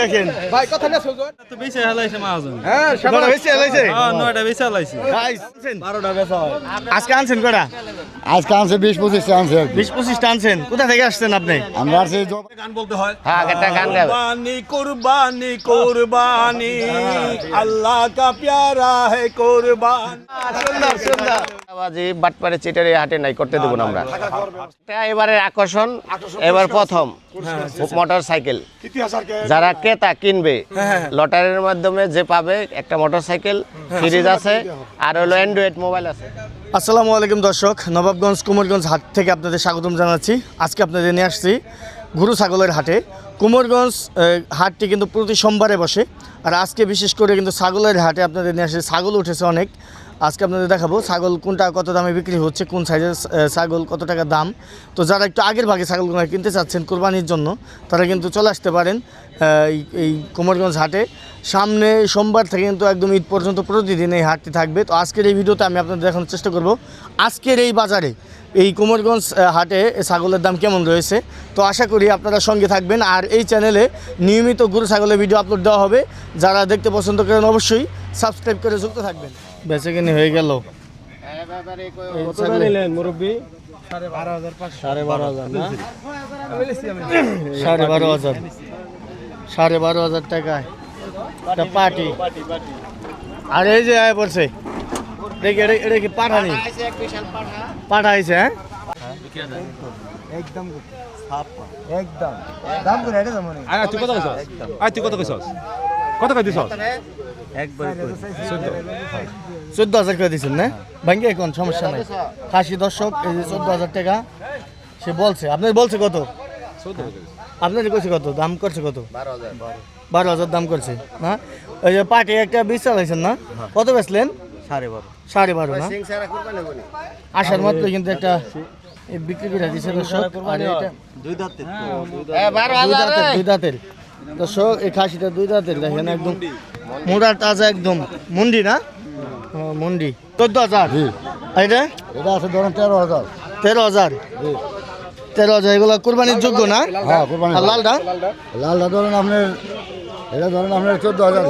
দেখেন। ভাই কথা না সুজন তো বেশি হেলাইছে মাহাজন। হ্যাঁ সাতটা বেশি হেলাইছে হ্যাঁ নয়টা বেশি হেলাইছে গাইস 12টা বেশি আজকে আনছেন কটা আজকে আনছে 20 25 টা আনছে 20 25 টা আনছেন। কোথা থেকে আসছেন আপনি? আমরা আসি গান বলতে হয়। হ্যাঁ একটা গান গাবে। কুরবানি কুরবানি কুরবানি। আল্লাহ কা প্যারা হে কুরবান। সুন্দর সুন্দর। বাজি বাটপারে চিটারি হাটে নাই করতে দেবো না আমরা। এটা এবারের আকর্ষণ এবার প্রথম মোটর সাইকেল। যারা ক্রেতা কিনবে লটারির মাধ্যমে যে পাবে একটা মোটর সাইকেল ফ্রিজ আছে আর হলো অ্যান্ড্রয়েড মোবাইল আছে। আসসালামু আলাইকুম দর্শক নবাবগঞ্জ কুমোরগঞ্জ হাট থেকে আপনাদের স্বাগতম জানাচ্ছি। আজকে আপনাদের নিয়ে আসছি গুরু ছাগলের হাটে। কুমোরগঞ্জ হাটটি কিন্তু প্রতি সোমবারে বসে আর আজকে বিশেষ করে কিন্তু ছাগলের হাটে আপনাদের নিয়ে আসছে ছাগল উঠেছে অনেক আজকে আপনাদের দেখাবো ছাগল কোনটা কত দামে বিক্রি হচ্ছে, কোন সাইজের ছাগল, কত টাকা দাম। তো যারা একটু আগের ভাগে ছাগলগুলো কিনতে চাচ্ছেন কোরবানির জন্য, তারা কিন্তু চলে আসতে পারেন এই- কুমোরগঞ্জ হাটে। সামনে সোমবার থেকে কিন্তু একদম ঈদ পর্যন্ত প্রতিদিন এই হাটটি থাকবে। তো আজকের এই ভিডিওতে আমি আপনাদের দেখানোর চেষ্টা করব, আজকের এই বাজারে, এই কুমারগঞ্জ হাটে ছাগলের দাম কেমন রয়েছে। তো আশা করি আপনারা সঙ্গে থাকবেন, আর এই চ্যানেলে নিয়মিত গরু, ছাগলের ভিডিও আপলোড দেওয়া হবে। যারা দেখতে পছন্দ করেন অবশ্যই সাবস্ক্রাইব করে যুক্ত থাকবেন। বেঁচে কিনে হয়ে গেল। সাড়ে বারো হাজার না? সাড়ে বারো হাজার। সাড়ে বারো হাজার টাকায়। একটা পার্টি। আর এই যে আয় পড়ছে। এটা কি পাঠানি? পাঠা আইছে হ্যাঁ? একদম একদম। দাম করে এটা আয় তুই কত কইছস? আয় তুই কত কইছস? কত কই দিছস? চোদ্দ। হাজার করে দিচ্ছেন না? ভাঙ্গে এখন সমস্যা নাই। খাসি দর্শক এই যে চোদ্দ হাজার টাকা সে বলছে। আপনার বলছে কত? আপনার কইছে কত? দাম করছে কত? বারো হাজার। দাম করছে না? ওই যে পার্টি একটা বিশ চালাইছেন না? কত বেচলেন? সাড়ে বারো। সাড়ে বারো না? আসার মাত্র কিন্তু একটা বিক্রি করে দিচ্ছে দর্শক আর এটা দুই দাঁতের দুই দাঁতের দর্শক এই খাসিটা দুই দাঁতের দেখেন একদম। মোড়া তাজা একদম। মুন্ডি না? মুন্ডি। চোদ্দ হাজার। এটা? এটা আছে ধরেন তেরো হাজার। তেরো হাজার। তেরো হাজার এগুলো কোরবানির যোগ্য না? হ্যাঁ কোরবানি লালটা? লালটা। ধরেন আপনার এটা ধরেন আপনার চোদ্দ হাজার।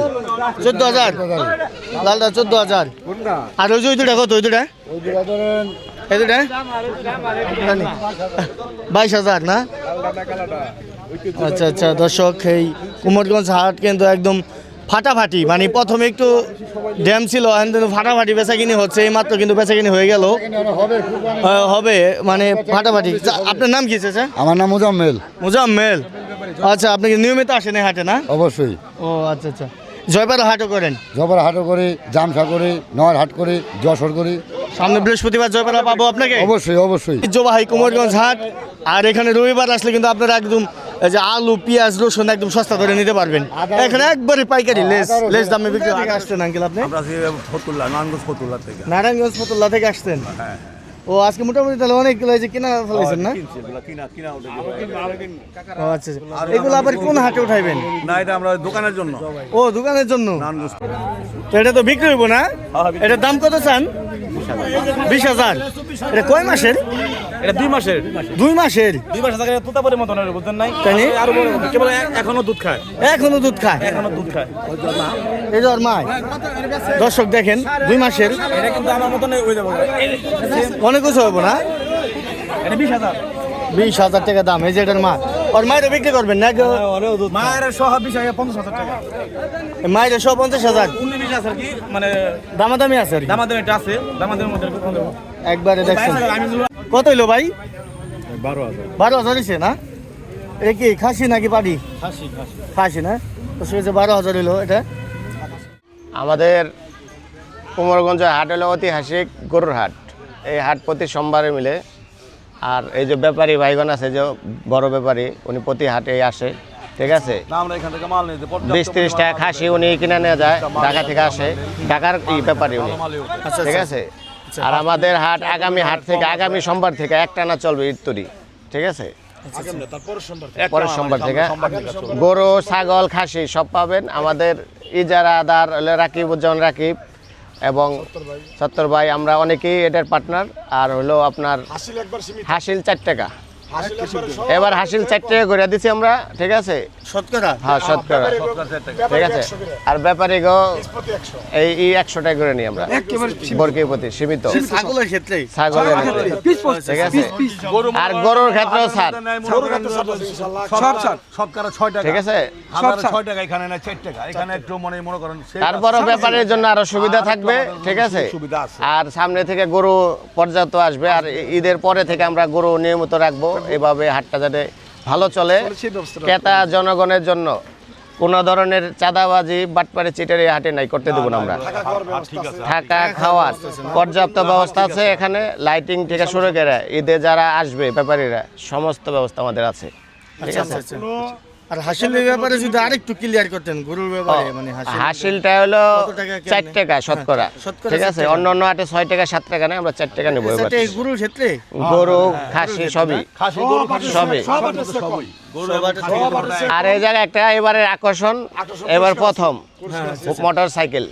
চোদ্দ হাজার। লালটা চোদ্দ হাজার। আর ওই যে ওই দুটা কত? ওই দুটা ওই দুটা ধরেন এই দুটা বাইশ হাজার না? আচ্ছা আচ্ছা দর্শক এই কুমারগঞ্জ হাট কিন্তু একদম ফাটাফাটি মানে প্রথমে একটু ড্যাম ছিল এখন কিন্তু ফাটাফাটি বেচাকিনি হচ্ছে এই মাত্র কিন্তু বেচাকিনি হয়ে গেল। হবে। আহ, হবে মানে ফাটাফাটি। আপনার নাম কি চাচা আমার নাম মুজাম্মেল। মুজাম্মেল। আচ্ছা আপনি নিয়মিত আসেন এই হাটে না? অবশ্যই। ও আচ্ছা আচ্ছা। জয়পাড়া হাটও করেন? জবর হাটও করি জামসা করি নয় হাট করি যশোর করি। সামনে বৃহস্পতিবার জয়পাড়া পাবো আপনাকে? অবশ্যই অবশ্যই। ঐতিহ্যবাহী কুমারগঞ্জ হাট আর এখানে রবিবার আসলে কিন্তু আপনারা একদম এই যে আলু পেঁয়াজ রসুন একদম সস্তা ধরে নিতে পারবেন। এখানে একবারে পাইকারি লেস লেস দামে বিক্রি আগে আসতেন আঙ্কেল আপনি? থেকে। নারায়ণগঞ্জ ফতুল্লা থেকে আসতেন ও আজকে মোটামুটি তাহলে অনেকগুলো এই যে কিনা ফেলাইছেন না? কিনা কিনা ও আচ্ছা আচ্ছা। এগুলো আবার কোন হাটে উঠাইবেন? না এটা আমরা দোকানের জন্য। ও দোকানের জন্য? এটা তো বিক্রি হইব না? এটার দাম কত চান? বিশ হাজার। এটা কয় মাসের? এটা দুই মাসের। দুই মাসের? দুই মাসের থাকে তোতাপুরের মতন নাই তাই নি? আরও বড় কেবল এ- এখনও দুধ খায়। এখনও দুধ খায়? এখনও দুধ খায়। এই যে ওর মা দর্শক দেখেন দুই মাসের। এটা কিন্তু আমার মতন হয়ে যাবে। অনেক কিছু হব না? এটা বিশ হাজার। বিশ হাজার টাকা দাম এই যে এটার মা ওর মায়ের বিক্রি করবেন না মায়ের সহ বিশ হাজার পঞ্চাশ হাজার টাকা। মায়ের সব পঞ্চাশ হাজার? উনিশ আছে আর কি মানে দামাদামি আছে আর কি। দামাদের আছে দামাদের মধ্যে একবারে দেখছেন। কত হইল ভাই? বারো হাজার। বারো হাজার হয়েছে না? এটা কি খাসি নাকি পাটি? খাসি খাসি। না? তো সে বারো হাজার হইল এটা? আমাদের কুমারগঞ্জের হাট হলো ঐতিহাসিক গরুর হাট। এই হাট প্রতি সোমবারে মিলে আর এই যে ব্যাপারী ভাইগণ আছে যে বড় ব্যাপারী উনি প্রতি হাটে আসে ঠিক আছে? না আমরা এখান থেকে মাল নিতে বিশ তিরিশ টাকা খাসি উনি কিনে নিয়ে যায় ঢাকা থেকে আসে। ঢাকার এই ব্যাপারী উনি আচ্ছা ঠিক আছে? আর আমাদের হাট আগামী হাট থেকে আগামী সোমবার থেকে একটানা চলবে ইত্তরি ঠিক আছে? পরের সোমবার থেকে। গরু ছাগল খাসি সব পাবেন। আমাদের ইজারা আদার হলো রাকিবুজ্জামান রাকিব। এবং সত্তর ভাই। আমরা অনেকেই এটার পার্টনার আর হলো আপনার হাসিল চার টাকা। এবার হাসিল চার টাকা করে দিছি আমরা ঠিক আছে? শতকরা? হ্যাঁ শতকরা। ঠিক আছে। আর ব্যাপারী গো এই এই একশো করে নিই আমরা। প্রতি সীমিত। ছাগলের ক্ষেত্রে। ছাগলের ঠিক আছে। আর গরুর ক্ষেত্রেও ছাড় ঠিক আছে। তারপরও ব্যাপারের জন্য আরও সুবিধা থাকবে ঠিক আছে। আর সামনে থেকে গরু পর্যাপ্ত আসবে। আর ঈদের পরে থেকে আমরা গরু নিয়মিত রাখব। এভাবে হাটটা যাতে ভালো চলে ক্রেতা জনগণের জন্য। কোন ধরনের চাঁদাবাজি বাটপারে চিটারি হাটে নাই করতে দেবো না আমরা। থাকা খাওয়ার পর্যাপ্ত ব্যবস্থা আছে এখানে। লাইটিং থেকে শুরু করে ঈদে যারা আসবে ব্যাপারীরা সমস্ত ব্যবস্থা আমাদের আছে। ঠিক আচ্ছা আছে? আচ্ছা আচ্ছা। আর হাসিলের ব্যাপারে যদি আরেকটু ক্লিয়ার করতেন গরুর ব্যাপারে মানে হাসিলটা হলো? চার টাকা শতকরা। হ্যাঁ, ঠিক আছে অন্য অন্য আটে ছয় টাকা সাত টাকা নেই আমরা চার টাকা নেব গরুর ক্ষেত্রে? গরু খাসি সবই। খাসি সবই। সবই। আর এই জায়গায় একটা এবারের আকর্ষণ এবার প্রথম। মোটর সাইকেল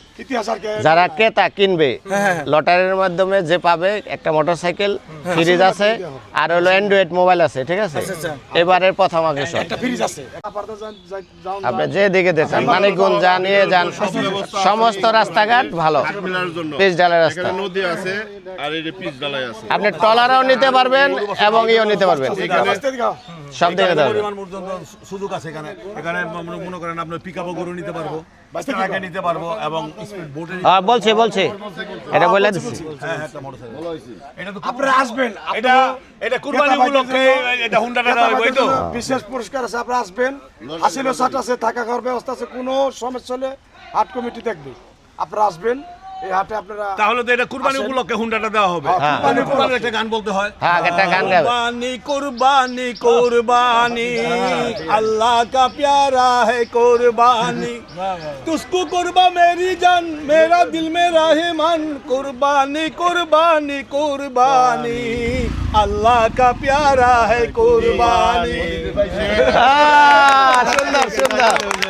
যারা ক্রেতা কিনবে লটারির মাধ্যমে যে পাবে একটা মোটর সাইকেল ফ্রিজ আছে আর হলো অ্যান্ড্রয়েড মোবাইল আছে ঠিক আছে? এবারের প্রথম আকর্ষণ আপনি যে দিকে দেখেন মানিকগঞ্জ যা নিয়ে যান সমস্ত রাস্তাঘাট ভালো। পিচ ডালের রাস্তা নদী আছে আর এই যে পিচ ডালাই আছে। আপনি টলারও নিতে পারবেন এবং ইও নিতে পারবেন। সব দেবেন পরিমাণ পর্যন্ত সুযোগ আছে এখানে। এখানে মনে- মনে করেন আপনার পিকআপও গরু নিতে পারব ট্রাকে নিতে পারব এবং স্পিড বোটে হ্যাঁ বলছি বলছি। এটা বলে দিচ্ছি হ্যাঁ একটা মোটরসাইকেল এটা তো আপনারা আসবেন এটা এটা কুরবানি উপলক্ষে এটা তো। বিশেষ পুরস্কার আছে আপনারা আসবেন। আসলে সাট আছে থাকা খাওয়ার ব্যবস্থা আছে কোনো সমস্যা হলে হাট কমিটি দেখবে। আপনারা আসবেন এই হাটে আপনারা তাহলে তো এটা কুরবানি উপলক্ষে হুন্ডাটা দেওয়া হবে হ্যাঁ। কুরবানি কুরবানির একটা গান বলতে হয় হ্যাঁ একটা গান গাবে कुर्बानी कुर्बानी कुर्बानी अल्लाह का प्यारा है कुर्बानी तुझको कुर्बा मेरी जान मेरा दिल मेरा है मन कुर्बानी कुर्बानी कुर्बानी अल्लाह का प्यारा है कुर्बानी আহ, সুন্দর সুন্দর